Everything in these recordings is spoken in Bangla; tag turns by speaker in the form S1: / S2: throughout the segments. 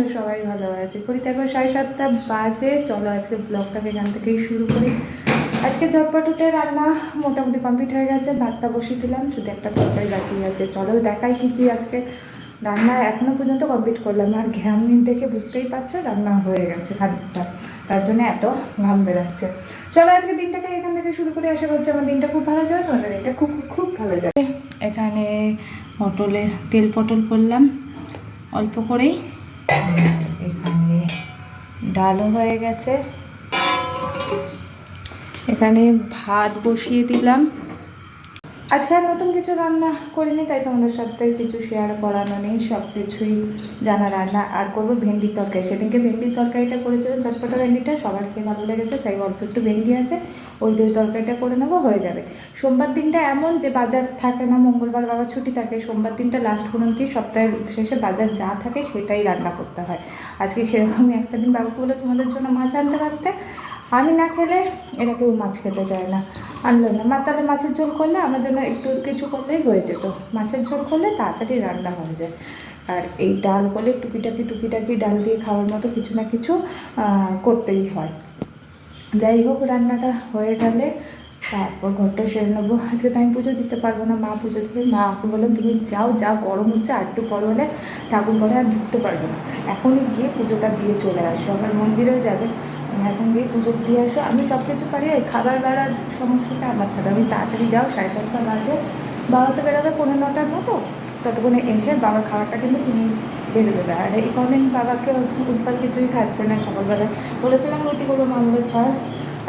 S1: তোমরা সবাই ভালো আছে? করি দেখো সাড়ে সাতটা বাজে। চলো আজকে ব্লগটাকে এখান থেকেই শুরু করি। আজকে ঝটপট উঠে রান্না মোটামুটি কমপ্লিট হয়ে গেছে। ভাতটা বসিয়ে দিলাম, শুধু একটা তরকারি বাকি আছে। চলো দেখাই কি কি আজকে রান্না এখনও পর্যন্ত কমপ্লিট করলাম। আর ঘাম দেখে বুঝতেই পারছ, রান্না হয়ে গেছে খানিকটা। তার জন্য এত ঘাম বেরাচ্ছে। চলো আজকে দিনটাকে এখান থেকে শুরু করে। আশা করছি আমার দিনটা খুব ভালো যাবে, তোমাদের দিনটা খুব খুব ভালো যাবে। এখানে পটলের তেল পটল করলাম। অল্প করেই। ডালও হয়ে গেছে। এখানে ভাত বসিয়ে দিলাম। আজকে আর নতুন কিছু রান্না করিনি, তাই তোমাদের সাথে কিছু শেয়ার করানো নেই সব কিছুই জানা রান্না। আর করব ভেন্ডির তরকারি। সেদিনকে ভেন্ডির তরকারিটা করেছিলাম চটপটা ভেন্ডিটা, সবার খেয়ে ভালো লেগেছে, তাই অল্প একটু ভেন্ডি আছে, ওই দুই তরকারিটা করে নেব, হয়ে যাবে। সোমবার দিনটা এমন যে বাজার থাকে না, মঙ্গলবার বাবা ছুটি থাকে, সোমবার দিনটা লাস্ট পর্যন্ত সপ্তাহের শেষে বাজার যা থাকে সেটাই রান্না করতে হয়। আজকে সেরকমই একটা দিন বাবাকে বলে তোমাদের জন্য মাছ আনতে পারতে আমি না খেলে এরা কেউ মাছ খেতে চায় না। আনলো না। মা তাহলে মাছের ঝোল করলে আমার জন্য একটু কিছু করলেই হয়ে যেত। মাছের ঝোল করলে তাড়াতাড়ি রান্না হয়ে যায়। আর এই ডাল করলে টুকিটাকি টুকিটাকি ডাল দিয়ে খাওয়ার মতো কিছু না কিছু করতেই হয়। যাই হোক, রান্নাটা হয়ে গেলে তারপর ঘরটা সেরে নেব। আজকে তো আমি পুজো দিতে পারব না। মা পুজো দিবে। মা আমাকে বললাম তুমি যাও, যা গরম হচ্ছে আর একটু পর হলে ঠাকুর ঘরে আর ঢুকতে পারবে না। এখনই গিয়ে পুজোটা দিয়ে চলে আসো। আবার মন্দিরেও যাবে। এখন গিয়ে পুজো দিয়ে আসো। আমি সব কিছু পারি ওই খাবার বেড়ার সমস্যাটা আমার থাকে। আমি তাড়াতাড়ি যাও, সাড়ে সাতটা বাজে। বাবা তো বেরোবে পনেরো নটার মতো। ততক্ষণে এসে বাবার খাবারটা কিন্তু তুমি বেড়ে দেবে। আর এই কদিন বাবাকে উৎপাল কিছুই খাচ্ছে না সকালবেলা। বলেছিলাম রুটি করব মা বলে ছাড়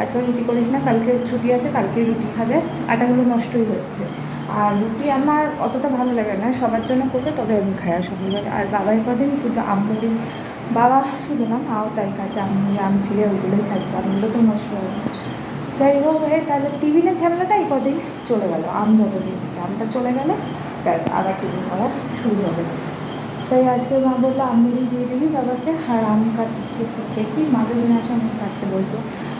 S1: আজকে রুটি করিস না, কালকে ছুটি আছে, কালকে রুটি খাবে। আটাগুলো নষ্টই হচ্ছে। আর রুটি আমার অতটা ভালো লাগে না। সবার জন্য করলে তবে আমি খাই। আর সকালবেলা আর বাবার কদিন শুধু আমুড়ি বাবা শুধু না, মাও তাই খাচ্ছে আমুড়ি আম ছিঁড়ে ওইগুলোই খাচ্ছে আমগুলো তো হয় না যাই হোক, এ তাহলে টিফিনের ঝামেলাটা এই কদিন চলে গেল, আম যতদিন খাচ্ছে, আমটা চলে গেলে ব্যাস, আবার টিফিন করা শুরু হবে। তাই আজকে মা বলল আমুড়ি দিয়ে দিবি বাবাকে, আর আম কাটতে দেখি মা যদি আসে আমি কাটতে বসবো।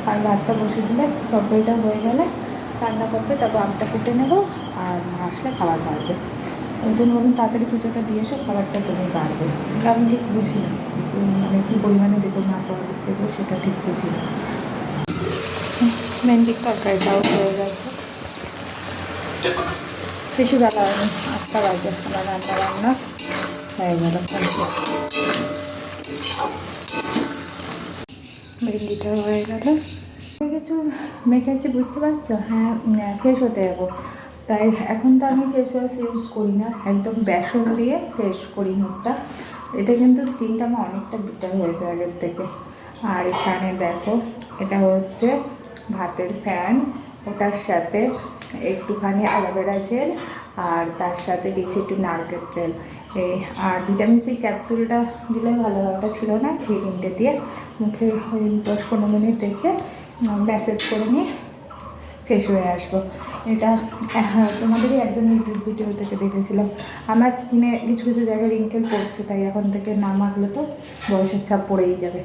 S1: আর ভাতটা বসে দিলে তরকারিটা হয়ে গেলে রান্না করতে, তারপর আমটা কুটে নেব, আর আসলে খাবার বাড়বে ওই জন্য বলুন, তাড়াতাড়ি পুজোটা দিয়ে এসো খাবারটা তুমি বাড়বে আমি ঠিক বুঝি না মানে কী পরিমাণে দেবো না দেবো সেটা ঠিক বুঝি না। ভেন্ডির তরকারিটাও হয়ে গেছে। বেশি বেলা আটটা বাজে, আমার রান্না রান্না হয়ে গেল ভেন্ডিটা হয়ে গেল। কিছু মেখেছি, বুঝতে পারছ? হ্যাঁ ফ্রেশ হতে যাব তাই এখন তো আমি ফেস ওয়াশ ইউজ করি না, একদম বেসন দিয়ে ফ্রেশ করি মুখটা। এতে কিন্তু স্কিনটা আমার অনেকটা বিটার হয়েছে আগের থেকে। আর এখানে দেখো, এটা হচ্ছে ভাতের ফ্যান ওটার সাথে একটুখানি অ্যালোভেরা জেল, আর তার সাথে দিচ্ছি একটু নারকেল তেল। এই আর ভিটামিন সি ক্যাপসুলটা দিলে ভালো ওটা ছিল না এই তিনটে দিয়ে। মুখে ওই দশ পনেরো মিনিট রেখে ম্যাসেজ করে নিয়ে ফ্রেশ হয়ে আসব। এটা তোমাদেরই একজন ইউটিউব ভিডিও থেকে দেখেছিলাম আমার স্কিনে কিছু কিছু জায়গায় রিঙ্কেল পড়ছে, তাই এখন থেকে না মাখলে তো বয়সের ছাপ পড়েই যাবে।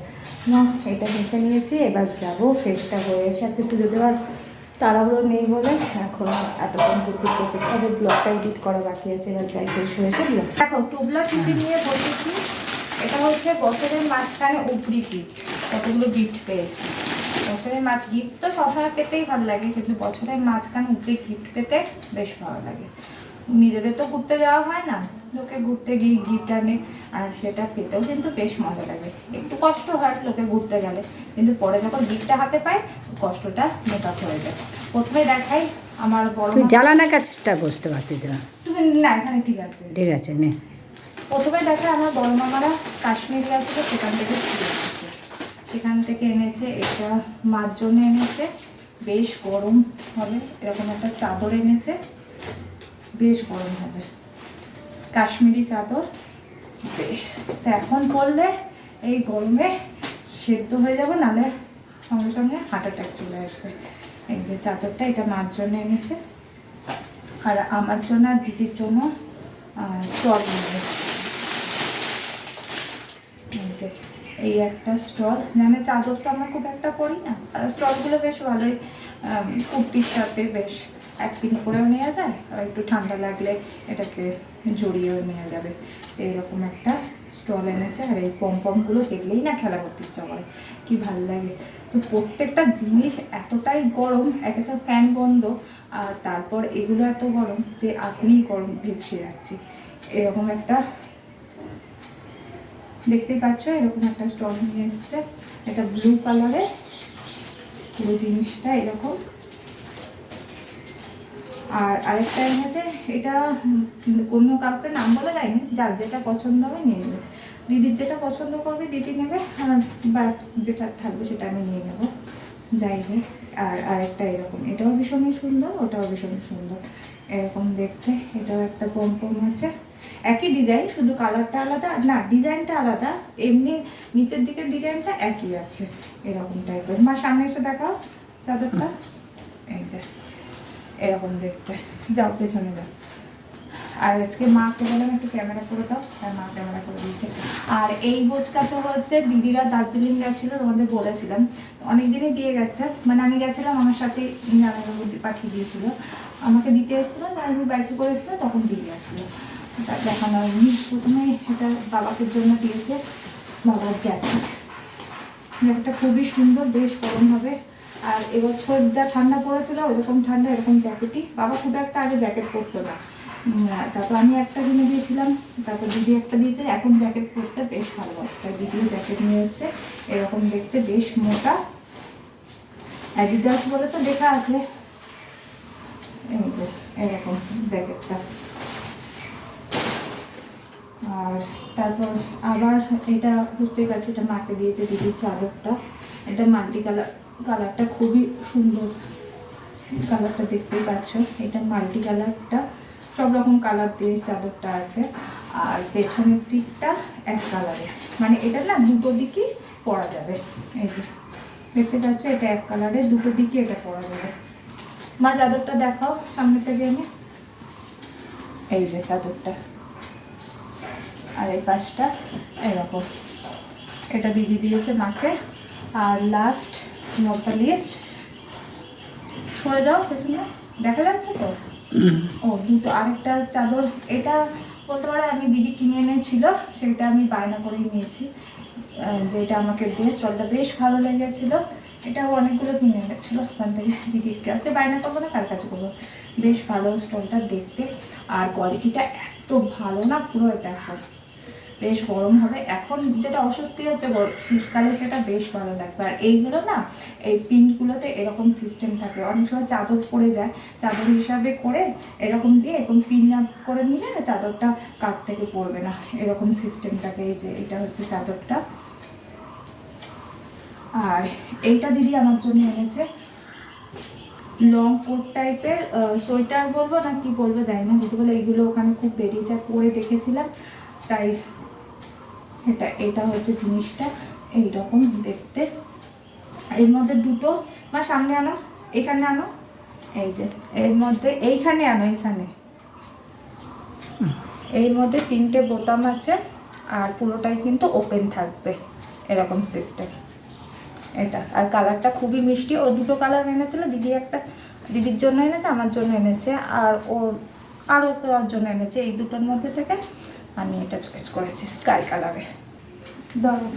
S1: না এটা দেখে নিয়েছি, এবার যাব ফ্রেশটা হয়ে এসে আজকে পুজো দেওয়ার তাড়াহুড়ো নেই বলে এখন এতক্ষণ ঘুরতে করছে। তবে ব্লগটা এডিট করা বাকি আছে, এবার যাই ফ্রেশ হয়ে এসে ব্লগ দেখো, টুবলা টিভি নিয়ে বসেছি। এটা হচ্ছে বছরের মাঝখানে উপরি গিফট কতগুলো গিফট পেয়েছি। বছরের মাছ গিফট তো সবসময় পেতেই ভালো লাগে কিন্তু বছরের মাঝখানে উঠে গিফট পেতে বেশ ভালো লাগে। নিজেদের তো ঘুরতে যাওয়া হয় না লোকে ঘুরতে গিয়ে গিফট আনে আর সেটা পেতেও কিন্তু বেশ মজা লাগে। একটু কষ্ট হয় লোকে ঘুরতে গেলে কিন্তু পরে যখন গিফটটা হাতে পায় কষ্টটা মেকআপ হয়ে যায়। প্রথমে দেখাই আমার বড়
S2: জ্বালানা কাজটা বুঝতে পারতিস না
S1: তুমি না এখানে ঠিক আছে।
S2: ঠিক আছে নে।
S1: প্রথমে দেখে আমার বড় মামারা কাশ্মীর গেছিল সেখান থেকে সেখান থেকে এনেছে, এটা মার জন্য এনেছে। বেশ গরম হবে, এরকম একটা চাদর এনেছে, বেশ গরম হবে। কাশ্মীরি চাদর, বেশ। তো এখন পরলে এই গরমে সেদ্ধ হয়ে যাবে নালে সঙ্গে সঙ্গে হার্ট অ্যাটাক চলে আসবে। এই যে চাদরটা, এটা মার জন্য এনেছে। আর আমার জন্য আর দিদির জন্য স্টল নেবে এই একটা স্টল। মানে চাদর তো আমরা খুব একটা পরি না। আর স্টলগুলো বেশ ভালোই কুর্তির সাথে বেশ একদিন করেও নেওয়া যায় আর একটু ঠান্ডা লাগলে এটাকে জড়িয়েও নেওয়া যাবে। এইরকম একটা স্টল এনেছে, আর এই পমপমগুলো দেখলেই না খেলা করতে ইচ্ছা করে। কি ভালো লাগে। তো প্রত্যেকটা জিনিস এতটাই গরম, এক একটা ফ্যান বন্ধ, আর তারপর এগুলো এত গরম যে আপনি গরম ভেপসে যাচ্ছি এরকম একটা দেখতেই পাচ্ছ, এরকম একটা স্টল নিয়ে এসছে। এটা ব্লু কালারের পুরো জিনিসটা এরকম। আর আরেকটা এনেছে, এটা অন্য কাউকে নাম বলা যায়নি, যার যেটা পছন্দ হবে নিয়ে নেবে। দিদির যেটা পছন্দ করবে, দিদি নেবে, আর বা যেটা থাকবে সেটা আমি নিয়ে নেব। যাই হোক, আর আরেকটা এরকম। এটাও ভীষণই সুন্দর, ওটাও ভীষণই সুন্দর। এরকম দেখতে, এটাও একটা পম্পম আছে। একই ডিজাইন শুধু কালারটা আলাদা, না ডিজাইনটা আলাদা, এমনি নিচের দিকের ডিজাইনটা একই আছে, এরকম টাইপের মা, সামনে এসে দেখাও চাদরটা। এই যে, এরকম দেখতে। যাও, পেছনে যাও। আর আজকে মাকে বললাম, একটু ক্যামেরা করে দাও। আর মা ক্যামেরা করে দিয়েছে। আর এই বোচকা তো হচ্ছে দিদিরা দার্জিলিং গেছিল, তোমাদের বলেছিলাম। অনেক দিনই দিয়ে গেছে। মানে আমি গেছিলাম, আমার সাথে জামাইবাবু পাঠিয়ে দিয়েছিল। আমাকে দিতে এসেছিল আমি বাইকে করে এসেছিল তখন দিয়ে গেছিল। দেখানো হয়নি। প্রথমে এটা বাবাকে জন্য দিয়েছে। বাবার জ্যাকেট জ্যাকেটটা খুবই সুন্দর, বেশ গরম হবে। আর এবছর যা ঠান্ডা পড়েছিল, ওরকম ঠান্ডা, এরকম জ্যাকেটই বাবা খুব একটা আগে জ্যাকেট পরতো না। তারপর আমি একটা কিনে দিয়েছিলাম। তারপর দিদি একটা দিয়েছে। এখন জ্যাকেট পরতে বেশ ভালো একটা দিদিও জ্যাকেট নিয়ে এসছে। এরকম দেখতে বেশ মোটা। অ্যাডিডাস বলে তো দেখা আছে। এরকম জ্যাকেটটা আর তারপর আবার এটা বুঝতেই পারছি, এটা মাকে দিয়েছে দিদির চাদরটা। এটা মাল্টি কালার, কালারটা খুবই সুন্দর। কালারটা দেখতেই পাচ্ছ, এটা মাল্টি কালারটা। সব রকম কালার দিয়ে চাদরটা আছে। আর পেছনের দিকটা এক কালারে। মানে এটা না দুটো দিকই পরা যাবে। এই যে, দেখতে পাচ্ছ, এটা এক কালারে, দুটো দিকে এটা পরা যাবে। মা, চাদরটা দেখাও সামনে থেকে এনে। এই যে চাদরটা। আর এই পাশটা এরকম। এটা দিদি দিয়েছে মাকে। আর লাস্ট নট লিস্ট সরে যাও পেছনে। দেখা যাচ্ছে তো? ও কিন্তু আরেকটা চাদর। এটা বলতে পারো আমি দিদি কিনে এনেছিল সেটা আমি বায়না করে নিয়েছি। আহ, যেটা আমাকে দিয়ে স্টলটা বেশ ভালো লেগেছিল। এটাও অনেকগুলো কিনে এনেছিল। ওখান থেকে দিদির কাছে বায়না করব না কার কাছে করব? বেশ ভালো স্টলটা দেখতে। আর কোয়ালিটিটা এত ভালো না পুরো এটা বেশ গরম হবে। এখন যেটা অস্বস্তি হচ্ছে শীতকালে সেটা বেশ ভালো লাগবে। আর এইগুলো না, এই পিনগুলোতে এরকম সিস্টেম থাকে। অনেক সময় চাদর পড়ে যায়। চাদর হিসাবে করে এরকম দিয়ে এরকম পিন করে নিলে না চাদরটা কাঠ থেকে পড়বে না? এরকম সিস্টেম থাকে। এই যে এটা হচ্ছে চাদরটা। আর এইটা দিদি আমার জন্য এনেছে। লং কোট টাইপের সোয়েটার বলব না কি বলব জানি না। যদি বলে এইগুলো ওখানে খুব বেরিয়ে যায় পরে দেখেছিলাম। তাই এটা এটা হচ্ছে জিনিসটা এইরকম দেখতে। এর মধ্যে দুটো বা সামনে আনো, এখানে আনো, এই যে, এর মধ্যে এইখানে আনো, এইখানে। এর মধ্যে তিনটে বোতাম আছে, আর পুরোটাই কিন্তু ওপেন থাকবে, এরকম সিস্টেম এটা, আর কালারটা খুবই মিষ্টি। ও দুটো কালার এনেছিল, দিদি একটা দিদির জন্য এনেছে, আমার জন্য এনেছে, আর ওর আরও ওর জন্য এনেছে। এই দুটোর মধ্যে থেকে আমি এটা চয়েস করেছি স্কাই কালারে দাঁড়ো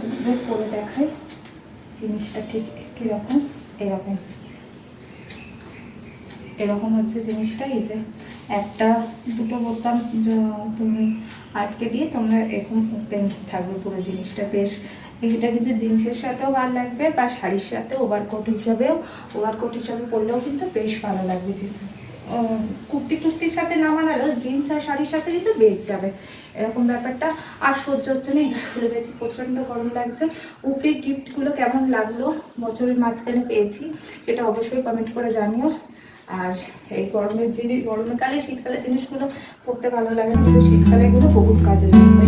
S1: করে দেখাই জিনিসটা ঠিক কীরকম। এরকম। এরকম হচ্ছে জিনিসটা, এই যে একটা, দুটো বোতাম তুমি আটকে দিয়ে তোমরা এরকম ওপেন থাকবে পুরো জিনিসটা। বেশ এটা কিন্তু জিন্সের সাথেও ভালো লাগবে বা শাড়ির সাথে ওভারকোট হিসাবেও। ওভারকোট হিসাবে পরলেও কিন্তু বেশ ভালো লাগবে। জিন্স কুর্তি টুর্তির সাথে না মানালেও জিন্স আর শাড়ির সাথে কিন্তু বেশ যাবে। এরকম ব্যাপারটা। আর সহ্য হচ্ছে না এটা খুলে পেয়েছি, প্রচণ্ড গরম লাগছে। উপরে গিফটগুলো কেমন লাগল বছরের মাঝখানে পেয়েছি, সেটা অবশ্যই কমেন্ট করে জানিও। আর এই গরমের জিনিস গরমের কালে শীতকালের জিনিসগুলো পড়তে ভালো লাগে না কিন্তু শীতকালে এগুলো বহুত কাজে লাগবে।